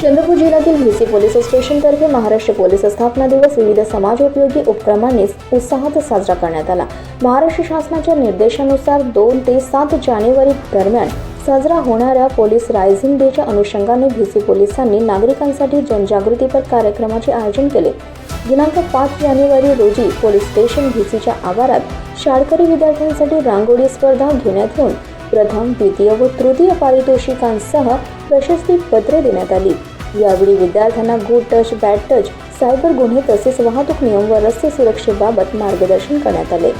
चंद्रपूर जिल्ह्यातील VC police स्टेशनतर्फे Maharashtra police स्थापना दिवस विविध समाजोपयोगी उपक्रमांनी उत्साहात साजरा करण्यात आला. महाराष्ट्र शासनाच्या निर्देशानुसार दोन ते सात जानेवारी दरम्यान साजरा होणाऱ्या पोलीस रायझिंग डेच्या अनुषंगाने व्हीसी पोलिसांनी नागरिकांसाठी जनजागृतीपर कार्यक्रमाचे आयोजन केले. दिनांक पाच जानेवारी रोजी पोलीस स्टेशन व्हीसीच्या आवारात शाळकरी विद्यार्थ्यांसाठी रांगोळी स्पर्धा घेण्यात येऊन प्रथम द्वितीय व तृतीय पारितोषिकांसह प्रशस्ती पत्रे देण्यात आली. यावेळी विद्यार्थ्यांना good touch bad touch cyber गुन्हे तसेच वाहतूक नियम व रस्ते सुरक्षेबाबत मार्गदर्शन करण्यात आले.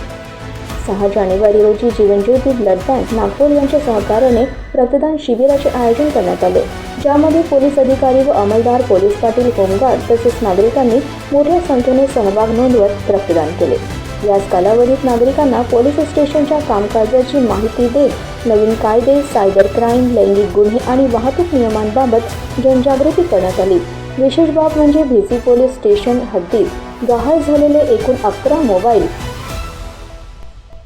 सहा जानेवारी रोजी जीवनज्योती ब्लड बँक नागपूर यांच्या सहकार्याने रक्तदान शिबिराचे आयोजन करण्यात आले. ज्यामध्ये पोलीस अधिकारी व अंमलदार पोलीस पाटील होमगार्ड तसेच नागरिकांनी मोठ्या संख्येने सहभाग नोंदवत रक्तदान केले. याच कालावधीत नागरिकांना पोलीस स्टेशनच्या कामकाजाची माहिती देत नवीन कायदे सायबर क्राईम लैंगिक गुन्हे आणि वाहतूक नियमांबाबत जनजागृती करण्यात आली. विशेष बाब म्हणजे व्हीसी पोलीस स्टेशन हद्दीत गहाळ झालेले एकूण अकरा मोबाईल.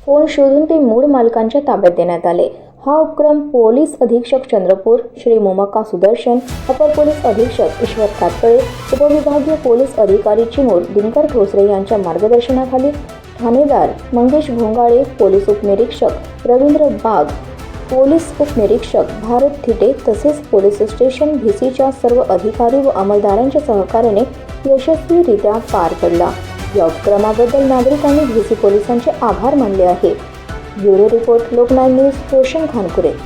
फोन शोधून ते मूळ मालकांच्या ताब्यात देण्यात आले. हा उपक्रम पोलीस अधीक्षक चंद्रपूर श्री मोमक्का सुदर्शन अपर पोलीस अधीक्षक ईश्वर कातळे उपविभागीय पोलीस अधिकारी चिमूर दिनकर ठोसरे यांच्या मार्गदर्शनाखाली ठाणेदार मंगेश भोंगाळे पोलीस उपनिरीक्षक रवींद्र बाग पोलीस उपनिरीक्षक भारत थिटे तसेच पोलीस स्टेशन व्हीसीच्या सर्व अधिकारी व अंमलदारांच्या सहकार्याने यशस्वीरित्या पार पडला. या उपक्रमाबद्दल नागरिकांनी व्हीसी पोलिसांचे आभार मानले आहे. ब्युरो रिपोर्ट लोकनाय न्यूज रोशन खानपुरे.